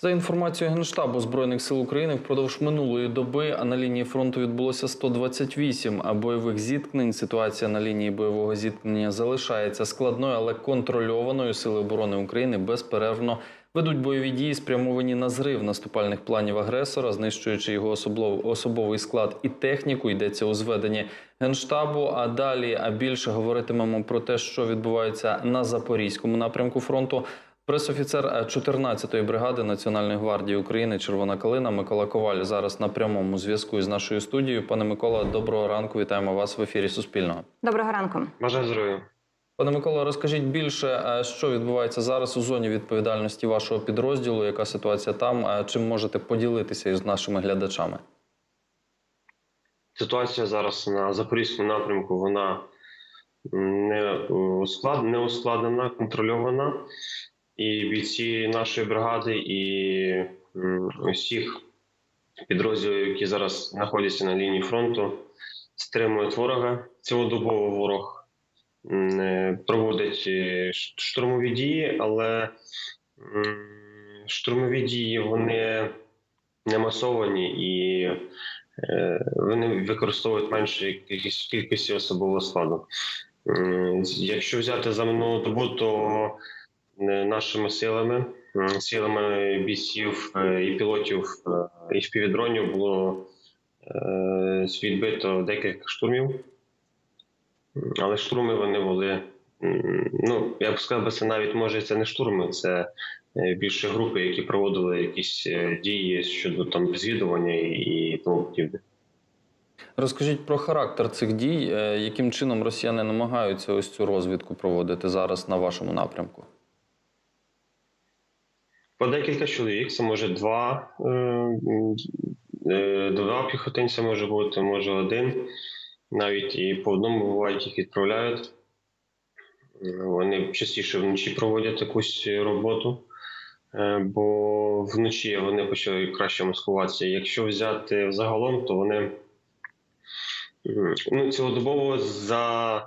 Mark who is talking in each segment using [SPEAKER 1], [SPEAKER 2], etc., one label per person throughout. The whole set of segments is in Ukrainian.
[SPEAKER 1] За інформацією Генштабу Збройних сил України, впродовж минулої доби на лінії фронту відбулося 128 бойових зіткнень. Ситуація на лінії бойового зіткнення залишається складною, але контрольованою. Сили оборони України безперервно ведуть бойові дії, спрямовані на зрив наступальних планів агресора, знищуючи його особовий склад і техніку. Йдеться у зведенні генштабу. А далі а більше говоритимемо про те, що відбувається на запорізькому напрямку фронту. Пресофіцер е, 14-ї бригади Національної гвардії України Червона Калина Микола Коваль зараз на прямому зв'язку із нашою студією. Пане Микола, доброго ранку. Вітаємо вас в ефірі Суспільного.
[SPEAKER 2] Доброго ранку.
[SPEAKER 3] Бажаю здоров'я.
[SPEAKER 1] Пане Микола, розкажіть більше, е, що відбувається зараз у зоні відповідальності вашого підрозділу, яка ситуація там? е, Чим можете поділитися із нашими глядачами?
[SPEAKER 3] Ситуація зараз на запорізькому напрямку вона не ускладнена, контрольована. І бійці нашої бригади, і усіх підрозділів, які зараз знаходяться на лінії фронту, стримують ворога. Цілодобово ворог е, проводить е, штурмові дії, але штурмові дії вони не масовані і Е, вони використовують менше кількості особового складу. Якщо взяти за минулу добу, то нашими силами, силами бійців е, і пілотів е, і впівдронів було е, відбито декілька штурмів, але штурми вони були. Ну, я б сказав, це навіть може це не штурми, це е, більше групи, які проводили якісь е, дії щодо там розвідування і, тому подібне.
[SPEAKER 1] Розкажіть про характер цих дій, е, яким чином росіяни намагаються ось цю розвідку проводити зараз на вашому напрямку?
[SPEAKER 3] По декілька чоловік, це може два, е, е, два піхотинця може бути, може один. Навіть і по одному бувають їх відправляють. Вони частіше вночі проводять якусь роботу, е, бо вночі вони почали краще маскуватися. Якщо взяти загалом, то вони ну, цілодобово за,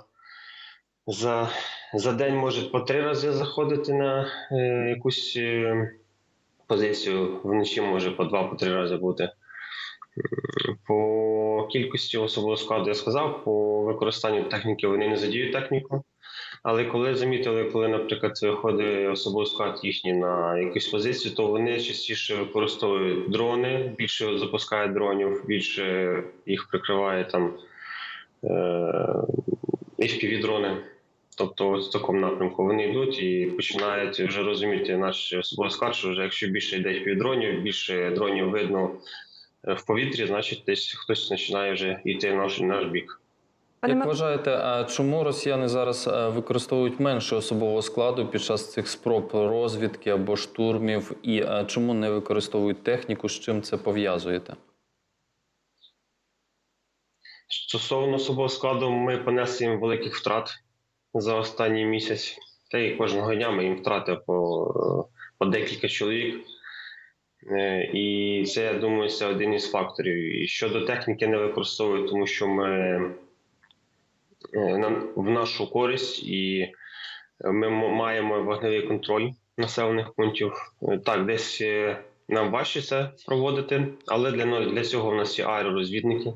[SPEAKER 3] за, за день можуть по три рази заходити на е, якусь. Е, позицію вночі може по два, по три рази бути. По кількості особового складу я сказав, по використанню техніки вони не задіють техніку. Але коли замітили, коли, наприклад, виходить особовий склад їхній на якусь позицію, то вони частіше використовують дрони, більше запускають дронів, більше їх прикриває там е, FPV-дрони. Тобто, от в такому напрямку вони йдуть і починають вже розуміти наш особовий склад, що вже якщо більше йде півдронів, більше дронів видно е, в повітрі, значить десь хтось починає вже йти в наш, наш бік.
[SPEAKER 1] Як вважаєте, а чому росіяни зараз е, використовують менше особового складу під час цих спроб розвідки або штурмів, і е, чому не використовують техніку? З чим це пов'язуєте?
[SPEAKER 3] Стосовно особового складу, ми понесли їм великих втрат за останній місяць. Та й кожного дня ми їм втрати по, по декілька чоловік. Е, І це, я думаю, це один із факторів. І щодо техніки не використовують, тому що ми е, в нашу користь і ми маємо вогневий контроль населених пунктів. Е, Так, десь нам важче це проводити, але для, для цього в нас є аеророзвідники.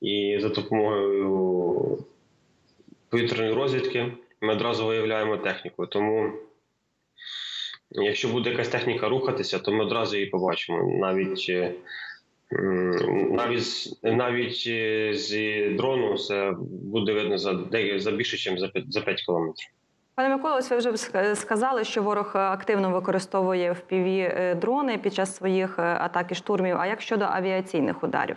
[SPEAKER 3] І за допомогою повітряної розвідки ми одразу виявляємо техніку. Тому, якщо буде якась техніка рухатися, то ми одразу її побачимо. Навіть, е, навіть, з- навіть е, з дрону це буде видно за, за більше, ніж за 5, за 5 кілометрів.
[SPEAKER 2] Пане Микола, ось ви вже сказали, що ворог активно використовує впіві дрони під час своїх е, атак і штурмів. А як щодо авіаційних ударів?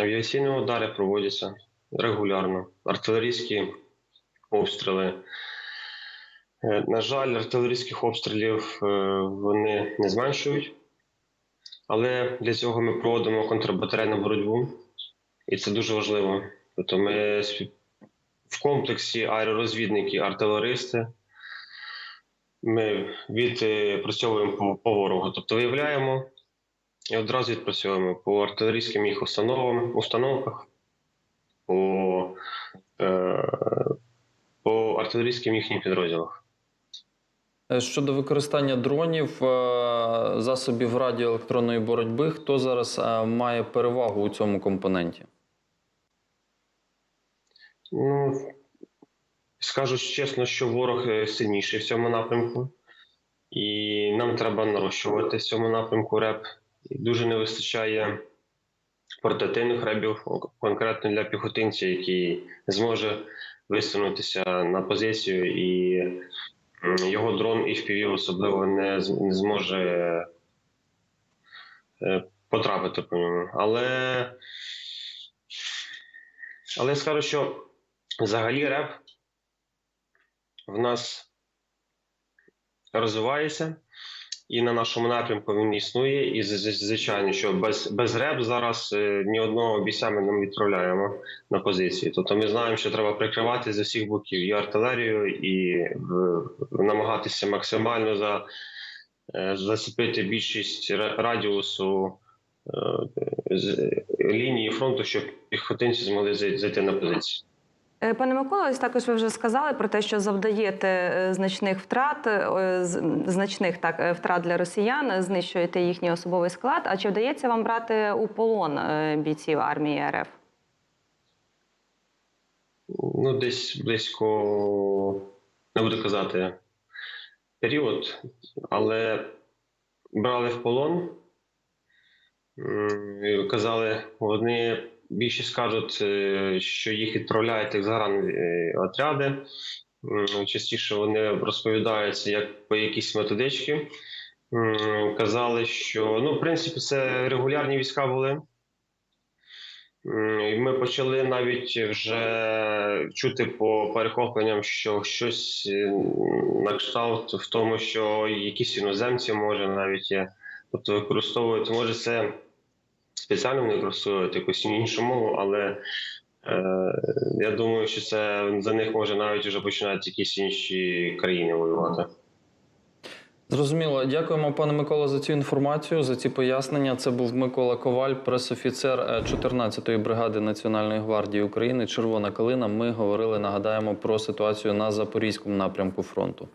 [SPEAKER 3] Авіаційні удари проводяться регулярно, артилерійські обстріли. Е, На жаль, артилерійських обстрілів е, вони не зменшують, але для цього ми проводимо контрбатарейну боротьбу, і це дуже важливо. Тобто ми в комплексі аеророзвідники, артилеристи. Ми відпрацьовуємо по, по ворогу, тобто виявляємо і одразу відпрацьовуємо по артилерійським їх установам, установках, е, по артилерійським їхнім підрозділах.
[SPEAKER 1] Е, Щодо використання дронів, е, засобів радіоелектронної боротьби, хто зараз е, має перевагу у цьому компоненті?
[SPEAKER 3] Ну, скажу чесно, що ворог е, сильніший в цьому напрямку, і нам треба нарощувати в цьому напрямку реп. Дуже не вистачає портативних ребів, конкретно для піхотинця, який зможе висунутися на позицію, і його дрон і FPV особливо не, зможе е, потрапити по ньому. Але, але я скажу, що Взагалі реп в нас розвивається, і на нашому напрямку він існує. І звичайно, що без, без реп зараз е, ні одного бійця ми не відправляємо на позиції. Тобто ми знаємо, що треба прикривати з усіх боків і артилерію, і намагатися максимально за, е, зацепити більшість радіусу е, з лінії фронту, щоб піхотинці змогли зайти на позиції.
[SPEAKER 2] Е, Пане Микола, ось також ви вже сказали про те, що завдаєте е, значних втрат, е, значних так втрат для росіян, знищуєте їхній особовий склад. А чи вдається вам брати у полон бійців армії РФ?
[SPEAKER 3] Ну, десь близько, не буду казати, період, але брали в полон. Казали, вони більше скажуть, е, що їх відправляють як загранотряди. М, Частіше вони розповідаються як по якійсь методичці. Казали, що ну, в принципі, це регулярні війська були. І ми почали навіть вже чути по перехопленням, що щось е, на кшталт в тому, що якісь іноземці може навіть. Тобто використовують, може це спеціально не використовують якусь іншу мову, але е, я думаю, що це за них може навіть вже починають якісь інші країни воювати.
[SPEAKER 1] Зрозуміло. Дякуємо, пане Микола, за цю інформацію, за ці пояснення. Це був Микола Коваль, пресофіцер е, 14-ї бригади Національної гвардії України Червона калина. Ми говорили, нагадаємо, про ситуацію на запорізькому напрямку фронту.